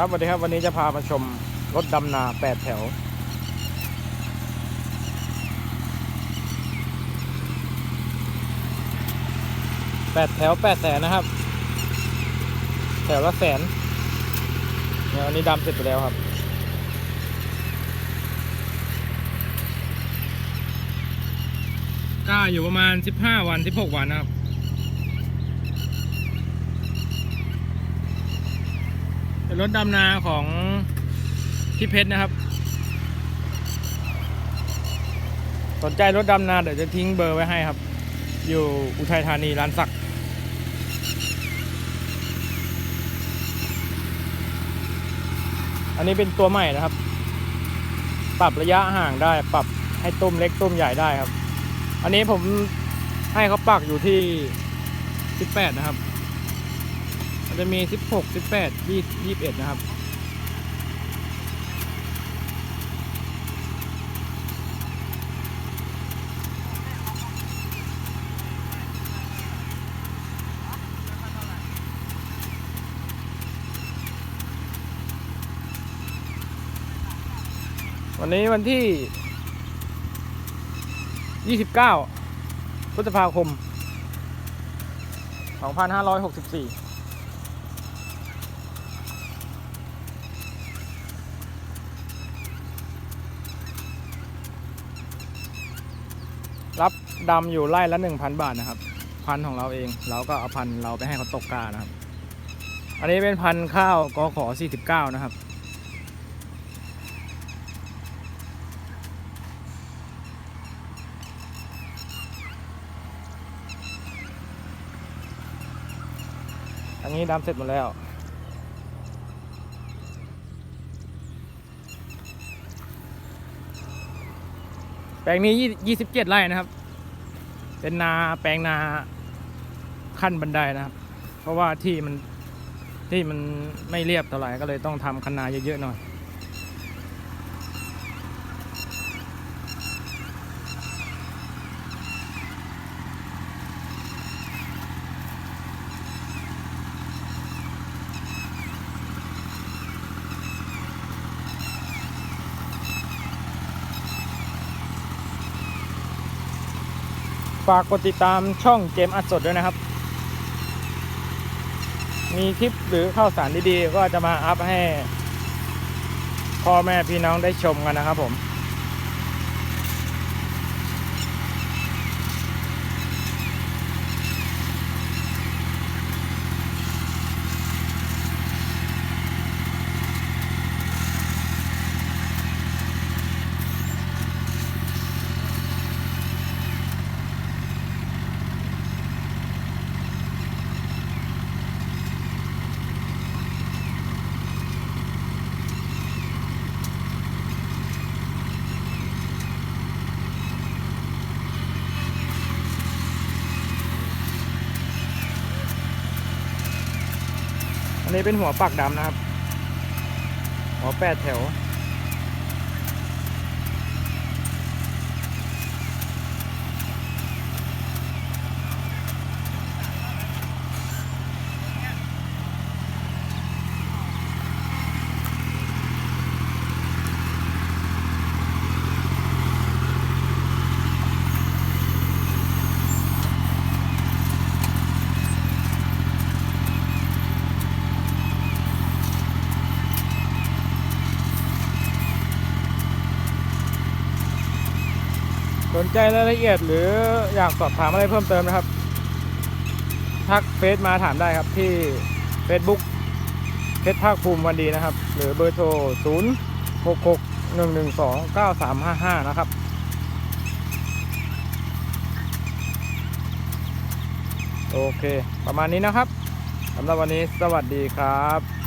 ครับสวัสดีครับวันนี้จะพามาชมรถดำนาแปดแถว แปดแถวแปดแสนนะครับ แถวละแสนเนี่ยอันนี้ดำเสร็จไปแล้วครับก็อยู่ประมาณ15วัน16วันนะครับ เป็น รถดำนาของพี่เพชรนะครับ สนใจรถดำนาเดี๋ยวจะทิ้งเบอร์ไว้ให้ครับ อยู่อุทัยธานีร้านสักอันนี้เป็นตัวใหม่นะครับ ปรับระยะห่างได้ ปรับให้ตุ้มเล็กตุ้มใหญ่ได้ครับ อันนี้ผมให้เขาปักอยู่ที่ 18 นะครับ จะมี 16 18 20 21 นะครับ วันนี้วันที่ 29 พฤษภาคม 2564 รับดำอยู่ไร่ละ1,000 บาทนะครับ พันของเราเองเราก็เอาพันเราไปให้เขาตกกานะครับ อันนี้เป็นพันข้าวกอขอ49 นะครับอันนี้ดำเสร็จหมดแล้ว ลงนี้ยี่สิบเจ็ดไร่นะครับ เป็นนาแปลงนาขั้นบันไดนะครับ เพราะว่าที่มันที่มันไม่เรียบเท่าไหร่ก็เลยต้องทำคันนาเยอะๆหน่อย ฝากกดติดตามช่องเกมอัดสดด้วยนะครับ มีคลิปหรือข่าวสารดีๆ ก็จะมาอัพให้พ่อแม่พี่น้องได้ชมกันนะครับผม อันนี้เป็นหัวปักดำนะครับ หัวแปดแถว สนใจรายละเอียดหรืออยากสอบถามอะไรเพิ่มเติมนะครับ ทักเฟซมาถามได้ครับที่ Facebook เพชรภาคภูมิวันดีนะครับ หรือเบอร์โทร 0 6 6 1 1 2 9 3 5 5 นะครับ โอเค ประมาณนี้นะครับสำหรับวันนี้สวัสดีครับ